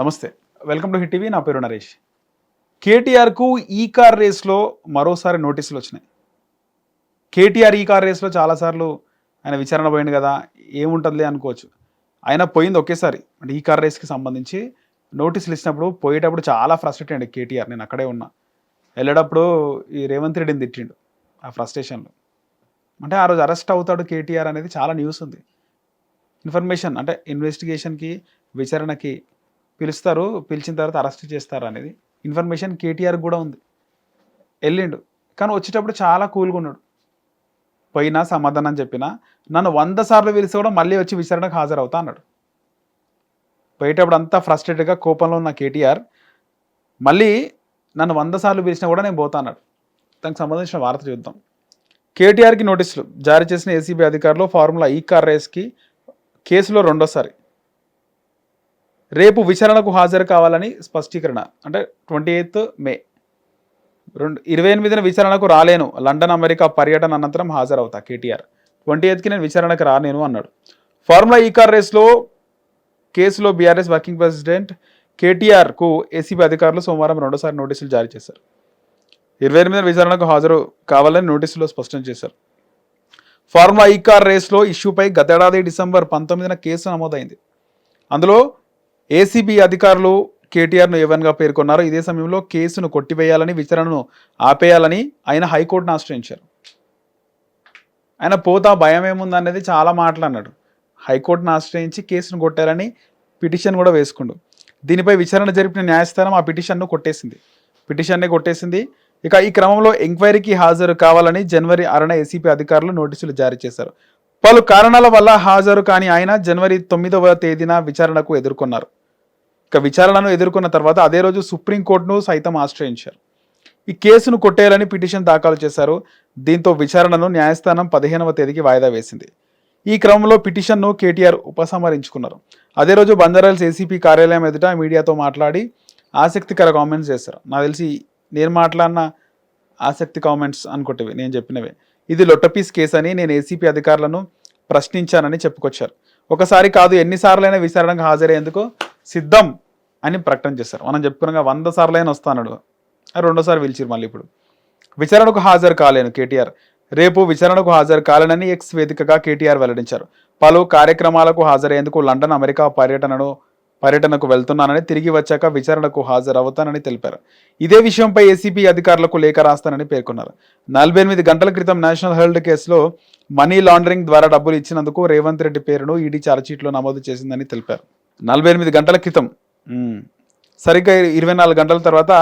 నమస్తే. Welcome to hit TV. నా పేరు నరేష్. కేటీఆర్కు ఈ కార్ రేస్లో మరోసారి నోటీసులు వచ్చినాయి. కేటీఆర్ ఈ కార్ రేస్లో చాలాసార్లు ఆయన విచారణ పోయింది కదా ఏముంటుందిలే అనుకోవచ్చు. ఆయన పోయింది ఒకేసారి. అంటే ఈ కార్ రేస్కి సంబంధించి నోటీసులు ఇచ్చినప్పుడు పోయేటప్పుడు చాలా ఫ్రస్ట్రేట్ అండి కేటీఆర్. నేను అక్కడే ఉన్నా. వెళ్ళేటప్పుడు ఈ రేవంత్ రెడ్డిని తిట్టిండు ఆ ఫ్రస్ట్రేషన్లో అంటే ఆ రోజు అరెస్ట్ అవుతాడు కేటీఆర్ అనేది చాలా న్యూస్ ఉంది. ఇన్ఫర్మేషన్ అంటే ఇన్వెస్టిగేషన్కి విచారణకి పిలుస్తారు పిలిచిన తర్వాత అరెస్ట్ చేస్తారు అనేది. ఇన్ఫర్మేషన్ కేటీఆర్ కూడా ఉంది. వెళ్ళిండు కానీ వచ్చేటప్పుడు చాలా కూల్గా ఉన్నాడు. పోయినా సమాధానం చెప్పినా నన్ను వంద సార్లు పిలిస్తే కూడా మళ్ళీ వచ్చి విచారణకు హాజరవుతా అన్నాడు. పోయేటప్పుడు అంతా ఫ్రస్ట్రేటెడ్గా కోపంలో ఉన్న కేటీఆర్ మళ్ళీ నన్ను వంద సార్లు పిలిచినా కూడా నేను పోతా అన్నాడు. దానికి సంబంధించిన వార్త చూద్దాం. కేటీఆర్కి నోటీసులు జారీ చేసిన ఏసీబీ అధికారులు ఫార్ములా ఈ కార్ రేస్కి కేసులో రెండోసారి. రేపు విచారణకు హాజరు కావాలని స్పష్టీకరణ. అంటే ట్వంటీ ఎయిత్ మే. రెండు ఇరవై ఎనిమిదిన విచారణకు రాలేను. లండన్ అమెరికా పర్యటన అనంతరం హాజరవుతా కేటీఆర్. ట్వంటీ ఎయిత్కి నేను విచారణకు రాలేను అన్నాడు. ఫార్ములా ఈ కార్ రేస్లో కేసులో బీఆర్ఎస్ వర్కింగ్ ప్రెసిడెంట్ కేటీఆర్కు ఏసీబీ అధికారులు సోమవారం రెండోసారి నోటీసులు జారీ చేశారు. ఇరవై ఎనిమిదిన విచారణకు హాజరు కావాలని నోటీసులో స్పష్టం చేశారు. ఫార్ములా ఈ కార్ రేస్లో ఇష్యూపై గతేడాది డిసెంబర్ పంతొమ్మిదిన కేసు నమోదైంది. అందులో ఏసీబీ అధికారులు కేటీఆర్ను ఏవన్గా పేర్కొన్నారు. ఇదే సమయంలో కేసును కొట్టివేయాలని విచారణను ఆపేయాలని ఆయన హైకోర్టును ఆశ్రయించారు. ఆయన పోతా భయం ఏముంది అనేది చాలా మాటలు అన్నాడు. హైకోర్టును ఆశ్రయించి కేసును కొట్టారని పిటిషన్ కూడా వేసుకుండు. దీనిపై విచారణ జరిపిన న్యాయస్థానం ఆ పిటిషన్ను కొట్టేసింది. పిటిషన్నే కొట్టేసింది. ఇక ఈ క్రమంలో ఎంక్వైరీకి హాజరు కావాలని జనవరి ఆరున ఏసీపీ అధికారులు నోటీసులు జారీ చేశారు. పలు కారణాల వల్ల హాజరు కాని ఆయన జనవరి తొమ్మిదవ తేదీన విచారణకు ఎదుర్కొన్నారు. ఇక విచారణను ఎదుర్కొన్న తర్వాత అదే రోజు సుప్రీంకోర్టును సైతం ఆశ్రయించారు. ఈ కేసును కొట్టేయాలని పిటిషన్ దాఖలు చేశారు. దీంతో విచారణను న్యాయస్థానం పదిహేనవ తేదీకి వాయిదా వేసింది. ఈ క్రమంలో పిటిషన్ను కేటీఆర్ ఉపసంహరించుకున్నారు. అదే రోజు బంజారాల్స్ ఏసీపీ కార్యాలయం ఎదుట మీడియాతో మాట్లాడి ఆసక్తికర కామెంట్స్ చేశారు. నాకు తెలిసి నేను మాట్లాడిన ఆసక్తి కామెంట్స్ అనుకుంటేవి నేను చెప్పినవే. ఇది లొట్టపీస్ కేసు అని నేను ఏసీపీ అధికారులను ప్రశ్నించానని చెప్పుకొచ్చారు. ఒకసారి కాదు ఎన్నిసార్లైనా విచారణకు హాజరయ్యేందుకు సిద్ధం అని ప్రకటన చేశారు మనం చెప్పుకున్నాగా వంద సార్లైనా వస్తానడు రెండోసారి పిలిచిరు మళ్ళీ ఇప్పుడు. విచారణకు హాజరు కాలేను కేటీఆర్. రేపు విచారణకు హాజరు కాలేనని ఎక్స్ వేదికగా కేటీఆర్ వెల్లడించారు. పలు కార్యక్రమాలకు హాజరయ్యేందుకు లండన్ అమెరికా పర్యటనను పర్యటనకు వెళ్తున్నానని తిరిగి వచ్చాక విచారణకు హాజరవుతానని తెలిపారు. ఇదే విషయంపై ఏసీబీ అధికారులకు లేఖ రాస్తానని పేర్కొన్నారు. నలభై ఎనిమిది గంటల క్రితం నేషనల్ హెల్డ్ కేసులో మనీ లాండరింగ్ ద్వారా డబ్బులు ఇచ్చినందుకు రేవంత్ రెడ్డి పేరును ఈడీ ఛార్జ్షీట్లో నమోదు చేసిందని తెలిపారు. నలభై ఎనిమిది గంటల క్రితం సరిగ్గా ఇరవై నాలుగు గంటల తర్వాత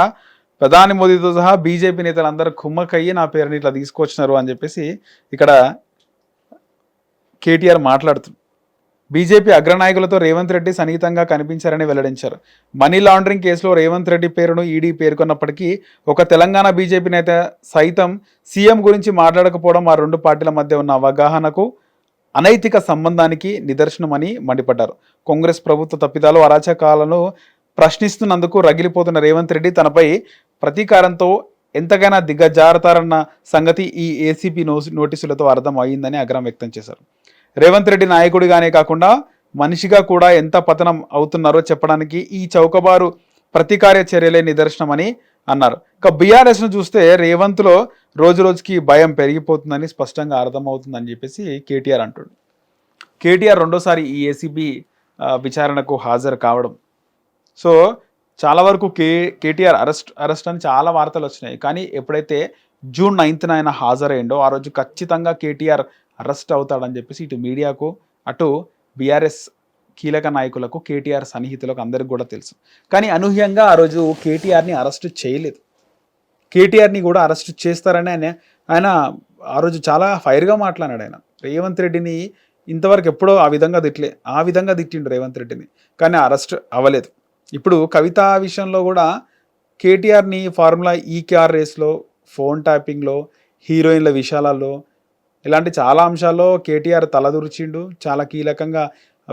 ప్రధాని మోదీతో సహా బీజేపీ నేతలందరూ కుమ్మకయ్యి నా పేరుని ఇట్లా తీసుకొచ్చినారు అని చెప్పేసి ఇక్కడ కేటీఆర్ మాట్లాడుతుంది బీజేపీ అగ్రనాయకులతో రేవంత్ రెడ్డి సన్నిహితంగా కనిపించారని వెల్లడించారు. మనీ లాండరింగ్ కేసులో రేవంత్ రెడ్డి పేరును ఈడీ పేర్కొన్నప్పటికీ ఒక తెలంగాణ బీజేపీ నేత సైతం సీఎం గురించి మాట్లాడకపోవడం ఆ రెండు పార్టీల మధ్య ఉన్న అవగాహనకు అనైతిక సంబంధానికి నిదర్శనమని మండిపడ్డారు. కాంగ్రెస్ ప్రభుత్వ తప్పిదాలు అరాచకాలను ప్రశ్నిస్తున్నందుకు రగిలిపోతున్న రేవంత్ రెడ్డి తనపై ప్రతీకారంతో ఎంతగానో దిగజారతారన్న సంగతి ఈ ఏసీపీ నోటీసులతో అర్థం అయిందని ఆగ్రహం వ్యక్తం చేశారు. రేవంత్ రెడ్డి నాయకుడిగానే కాకుండా మనిషిగా కూడా ఎంత పతనం అవుతున్నారో చెప్పడానికి ఈ చౌకబారు ప్రతీకార్య చర్యలే నిదర్శనమని అన్నారు. ఇక బీఆర్ఎస్ను చూస్తే రేవంత్లో రోజు రోజుకి భయం పెరిగిపోతుందని స్పష్టంగా అర్థమవుతుందని చెప్పేసి కేటీఆర్ అంటాడు. కేటీఆర్ రెండోసారి ఈ ఏసీబీ విచారణకు హాజరు కావడం. సో చాలా వరకు కే కేటీఆర్ అరెస్ట్ అరెస్ట్ అని చాలా వార్తలు వచ్చినాయి. కానీ ఎప్పుడైతే జూన్ నైన్త్న ఆయన హాజరయ్యిండో ఆ రోజు ఖచ్చితంగా కేటీఆర్ అరెస్ట్ అవుతాడని చెప్పేసి ఇటు మీడియాకు అటు బీఆర్ఎస్ కీలక నాయకులకు కేటీఆర్ సన్నిహితులకు అందరికి కూడా తెలుసు. కానీ అనూహ్యంగా ఆ రోజు కేటీఆర్ని అరెస్ట్ చేయలేదు. కేటీఆర్ని కూడా అరెస్ట్ చేస్తారని ఆయన ఆయన ఆ రోజు చాలా ఫైర్గా మాట్లాడాడు ఆయన. రేవంత్ రెడ్డిని ఇంతవరకు ఎప్పుడో ఆ విధంగా తిట్టలే ఆ విధంగా తిట్టిండు రేవంత్ రెడ్డిని. కానీ అరెస్ట్ అవ్వలేదు. ఇప్పుడు కవిత విషయంలో కూడా కేటీఆర్ని ఫార్ములా ఈకేఆర్ రేస్లో ఫోన్ ట్యాపింగ్లో హీరోయిన్ల విషయాలలో ఇలాంటి చాలా అంశాల్లో కేటీఆర్ తలదూర్చిండు. చాలా కీలకంగా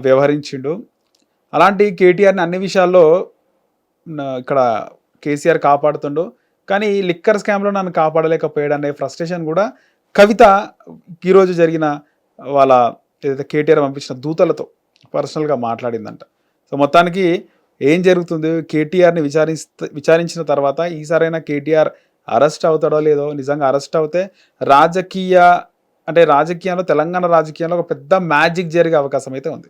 వ్యవహరించిండు. అలాంటి కేటీఆర్ని అన్ని విషయాల్లో ఇక్కడ కేసీఆర్ కాపాడుతుండు. కానీ ఈ లిక్కర్ స్కామ్లో నన్ను కాపాడలేకపోయాడు అనే ఫ్రస్ట్రేషన్ కూడా కవిత ఈరోజు జరిగిన వాళ్ళ ఏదైతే కేటీఆర్ పంపించిన దూతలతో పర్సనల్గా మాట్లాడిందంట. సో మొత్తానికి ఏం జరుగుతుంది? కేటీఆర్ని విచారిస్త విచారించిన తర్వాత ఈసారైనా కేటీఆర్ అరెస్ట్ అవుతాడో లేదో నిజంగా అరెస్ట్ అవుతే రాజకీయ అంటే రాజకీయంలో తెలంగాణ రాజకీయంలో ఒక పెద్ద మ్యాజిక్ జరిగే అవకాశం అయితే ఉంది.